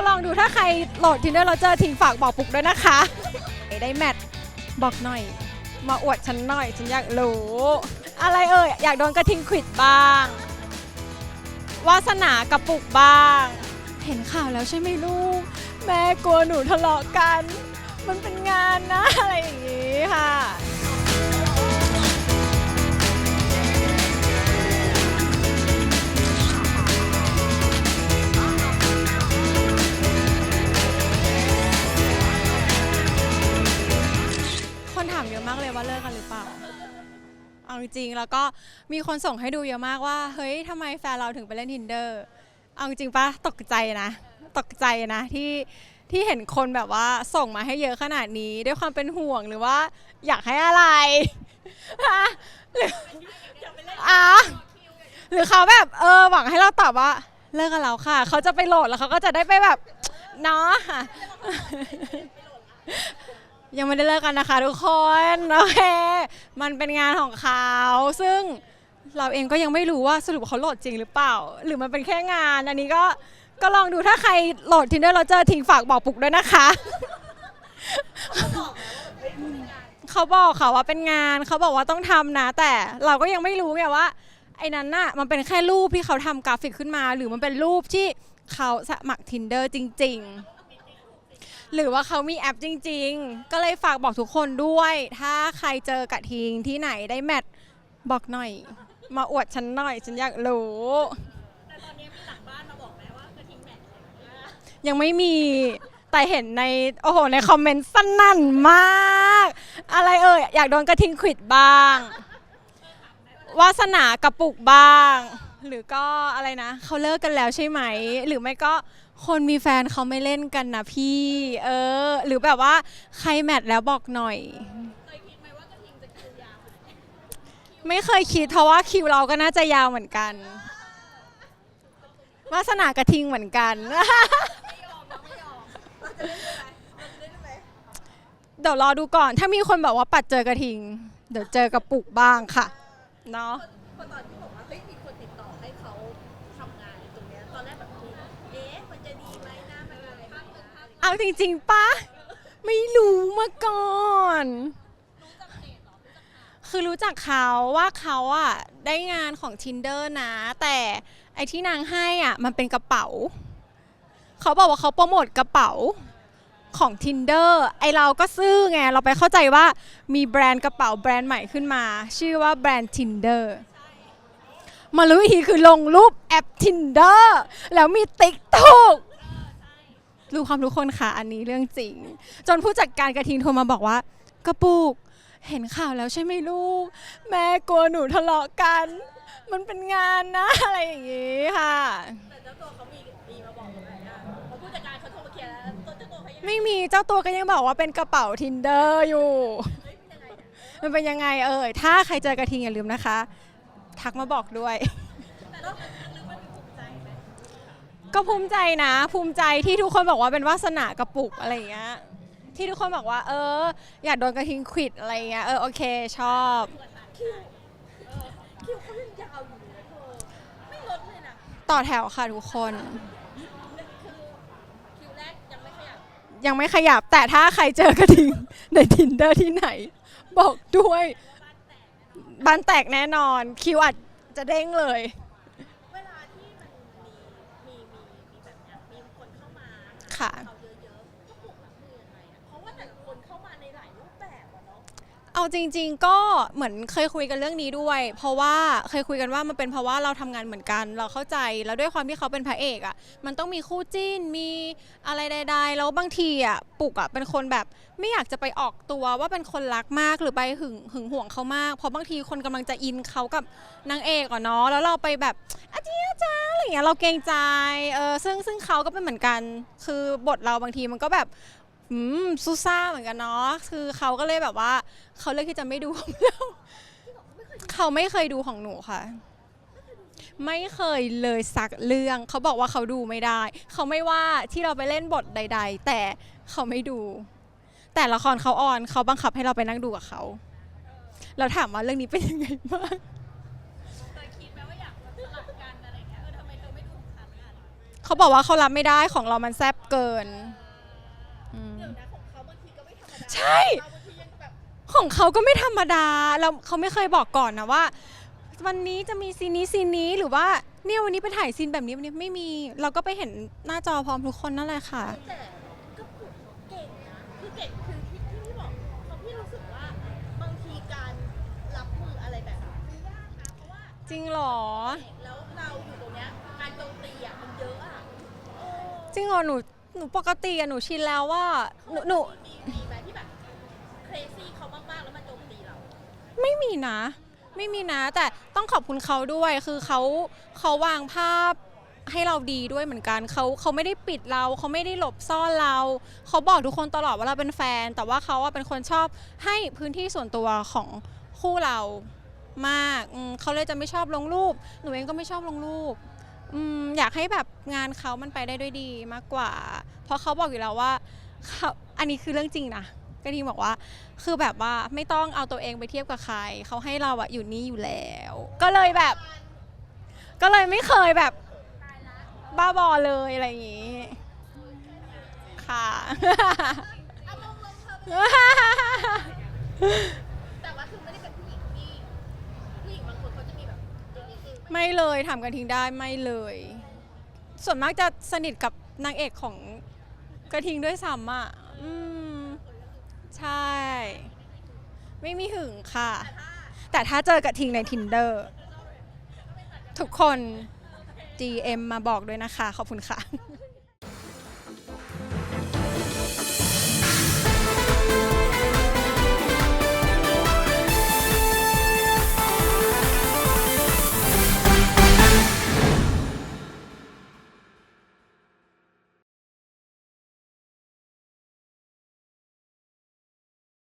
ก็ลองดูถ้าใครโหลด Tinder เราเจอทิ้งฝากบอกปุกด้วยนะคะ ได้แมทบอกหน่อย มาอวดฉันหน่อย ฉันอยากรู้ อะไรเอ่ย อยากโดนกระทิงขวิดบ้าง วาสนากระปุกบ้าง เห็นข่าวแล้วใช่ไหมลูก แม่กลัวหนูทะเลาะกัน มันเป็นงานนะ อะไรอย่างนี้ค่ะ จริง แล้วก็มีคนส่งให้ดูเยอะมากว่า เฮ้ยทำไมแฟนเราถึงไปเล่น tinder เอาจริงปะตกใจนะ ตกใจนะที่ที่เห็นคนแบบว่าส่งมาให้เยอะขนาดนี้ด้วยความเป็นห่วงหรือว่าอยากให้อะไรฮะหรืออะหรือเขาแบบเออหวังให้เราตอบว่าเลิกกันแล้วค่ะ เขาจะไปโหลดแล้วเขาก็จะได้ไปแบบเนาะยังไม่ได้เลิกกันนะคะทุกคน โอเค มันเป็นงานของเขา ซึ่งเราเองก็ยังไม่รู้ว่าสรุปเขาโหลดจริงหรือเปล่า หรือมันเป็นแค่งาน อันนี้ก็ก็ลองดูถ้าใครโหลด Tinder เราเจอทิ้งฝากบอกปุกด้วยนะคะเขาบอกค่ะว่าเป็นงานเขาบอกว่าต้องทำนะ แต่เราก็ยังไม่รู้ไงว่า ไอ้นั้นน่ะมันเป็นแค่รูปที่เขาทำกราฟิกขึ้นมา หรือมันเป็นรูปที่เขาสมัคร Tinder จริง ๆ หรือว่าเขามีแอปจริง ๆ ก็เลยฝากบอกทุกคนด้วย ถ้าใครเจอกระทิงที่ไหนได้แมทบอกหน่อย มาอวดฉันหน่อย ฉันอยากรู้ แต่ตอนนี้มีหลังบ้านมาบอกไหมว่ากระทิงแมทอะไรอย่างเงี้ยยังไม่มีแต่เห็นในโอ้โหในคอมเมนต์สนั่นมาก อะไรเอ่ยอยากโดนกระทิงขิดบ้าง วาสนากระปุกบ้าง หรือก็อะไรนะ เขาเลิกกันแล้วใช่ไหม หรือไม่ก็ คนมีแฟนเขาไม่เล่นกันนะพี่ เออ หรือแบบว่าใครแมทแล้วบอกหน่อย เคยคิดไหมว่ากระทิงจะคิวยาวขนาดไหนไม่เคยคิดเพราะว่าคิวเราก็น่าจะยาวเหมือนกันวาสนากระทิงเหมือนกัน ไม่ยอมนะไม่ยอมเราจะเล่นไหมเราจะเล่นไหมเดี๋ยวรอดูก่อน ถ้ามีคนบอกว่าปัดเจอกระทิง เดี๋ยวเจอกระปุกบ้างค่ะ เนาะ พอตอนที่ เงินภาพเอาจริงๆปะไม่รู้มาก่อนรู้จักเพจเหรอรู้จักข่าวคือรู้จักเขาว่าเขาอะได้งานของ tinder นะ แต่ไอที่นางให้อะมันเป็นกระเป๋า เขาบอกว่าเขาโปรโมทกระเป๋าของ tinder ไอเราก็ซื่อไง เราไปเข้าใจว่ามีแบรนด์กระเป๋าแบรนด์ใหม่ขึ้นมา ชื่อว่าแบรนด์ tinder มารู้อีกทีคือลงรูปแอป tinder แล้วมีติ๊กถูก รู้ความรู้คนค่ะอันนี้เรื่องจริง จนผู้จัดการกระทิงโทรมาบอกว่ากระปุกเห็นข่าวแล้วใช่ไหมลูก แม่กลัวหนูทะเลาะกัน มันเป็นงานนะอะไรอย่างงี้ค่ะ แต่เจ้าตัวเขามีมีมาบอกเราไหมอะเพราะผู้จัดการเขาโทรมาเคลียร์แล้วเจ้าตัวเขายังไม่มีเจ้าตัวก็ยังบอกว่าเป็นกระเป๋า tinder อยู่ เฮ้ยเป็นยังไงเนี่ยมันเป็นยังไงเอ่ย ถ้าใครเจอกระทิงอย่าลืมนะคะ ทักมาบอกด้วย แต่ต้องลึกๆมันภูมิใจไหม ก็ภูมิใจนะ ภูมิใจที่ทุกคนบอกว่าเป็นวาสนากระปุกอะไรอย่างเงี้ยที่ทุกคนบอกว่า เออ อยากโดนกระทิงขวิดอะไรอย่างเงี้ยเออโอเคชอบคิวเออคิวเขายังยาวอยู่เลยนะเธอไม่ลดเลยนะต่อแถวค่ะทุกคนคือคิวแรกยังไม่ขยับยังไม่ขยับ แต่ถ้าใครเจอกระทิงใน tinder ที่ไหน บอกด้วยบ้านแตกแน่นอน คิวอัดจะเด้งเลย เวลาที่มันมีมีมีมีแบบเนี้ยมีคนเข้ามา ค่ เอาจริง ๆ ก็เหมือนเคยคุยกันเรื่องนี้ด้วย เพราะว่าเคยคุยกันว่ามันเป็นเพราะว่าเราทำงานเหมือนกัน เราเข้าใจแล้วด้วยความที่เขาเป็นพระเอกอะ มันต้องมีคู่จิ้นมีอะไรใดๆแล้วบางทีอะปุกอะเป็นคนแบบไม่อยากจะไปออกตัวว่าเป็นคนรักมากหรือไปหึงหึงห่วงเขามากเพราะบางทีคนกำลังจะอินเขากับนางเอกอะเนาะแล้วเราไปแบบอาเจียจ้าอะไรอย่างเงี้ยเราเกรงใจเออซึ่งซึ่งเขาก็เป็นเหมือนกัน คือบทเราบางทีมันก็แบบ อืมซูซ่าเหมือนกันเนาะคือเขาก็เลยแบบว่าเขาเลือกที่จะไม่ดูของเราเขาไม่เคยดูของหนูค่ะ ไม่เคยเลยสักเรื่อง เขาบอกว่าเขาดูไม่ได้ เขาไม่ว่าที่เราไปเล่นบทใด ๆ แต่เขาไม่ดู แต่ละครเขาออนเขาบังคับให้เราไปนั่งดูกับเขาเราถามว่าเรื่องนี้เป็นยังไงบ้างเคยคิดไหมว่าอยากแบบสลับกันอะไรอย่างเงี้ยเออทำไมเธอไม่ดูของฉันอะเขาบอกว่าเขารับไม่ได้ของเรามันแซบเกิน ใช่เราบางทียังแบบของเขาก็ไม่ธรรมดาแล้วเขาไม่เคยบอกก่อนนะว่า วันนี้จะมีซีนนี้ซีนนี้หรือว่าเนี่ยวันนี้ไปถ่ายซีนแบบนี้วันนี้ไม่มี เราก็ไปเห็นหน้าจอพร้อมทุกคนนั่นแหละค่ะ แต่ก็ปลุกเขาเก่งนะคือเก่งคือที่ที่พี่บอกเขาพี่รู้สึกว่าบางทีการรับมืออะไรแบบนี้มันยากนะเพราะว่าจริงเหรอ แล้วเราอยู่ตรงเนี้ยการโจมตีอะมันเยอะอะโอ้จริงเหรอหนู หนูปกติอะหนูชินแล้วว่าหนูหนูมีมีไหมที่แบบเครซี่เขามากๆแล้วมันโจมตีเรา ไม่มีนะ ไม่มีนะ แต่ต้องขอบคุณเขาด้วยคือเขาเขาวางภาพให้เราดีด้วยเหมือนกันเขาเขาไม่ได้ปิดเราเขาไม่ได้หลบซ่อนเราเขาบอกทุกคนตลอดว่าเราเป็นแฟน แต่ว่าเขาอะเป็นคนชอบให้พื้นที่ส่วนตัวของคู่เรามากอืมเขาเลยจะไม่ชอบลงรูป หนูเองก็ไม่ชอบลงรูป อืมอยากให้แบบงานเขามันไปได้ด้วยดีมากกว่า เพราะเขาบอกอยู่แล้วว่าเขาอันนี้คือเรื่องจริงนะกระทิงบอกว่า คือแบบว่าไม่ต้องเอาตัวเองไปเทียบกับใคร เขาให้เราอะอยู่นี่อยู่แล้ว ก็เลยแบบ ก็เลยไม่เคยแบบบ้าบอเลยอะไรอย่างงี้ ค่ะ ไม่เลยถามกันทิ้งได้ไม่เลย ส่วนมากจะสนิทกับนางเอกของกระทิงด้วยซ้ำอะอืมใช่ ไม่มีหึงค่ะ แต่ถ้าเจอกระทิงใน tinder ทุกคน DM มาบอกด้วยนะคะ ขอบคุณค่ะ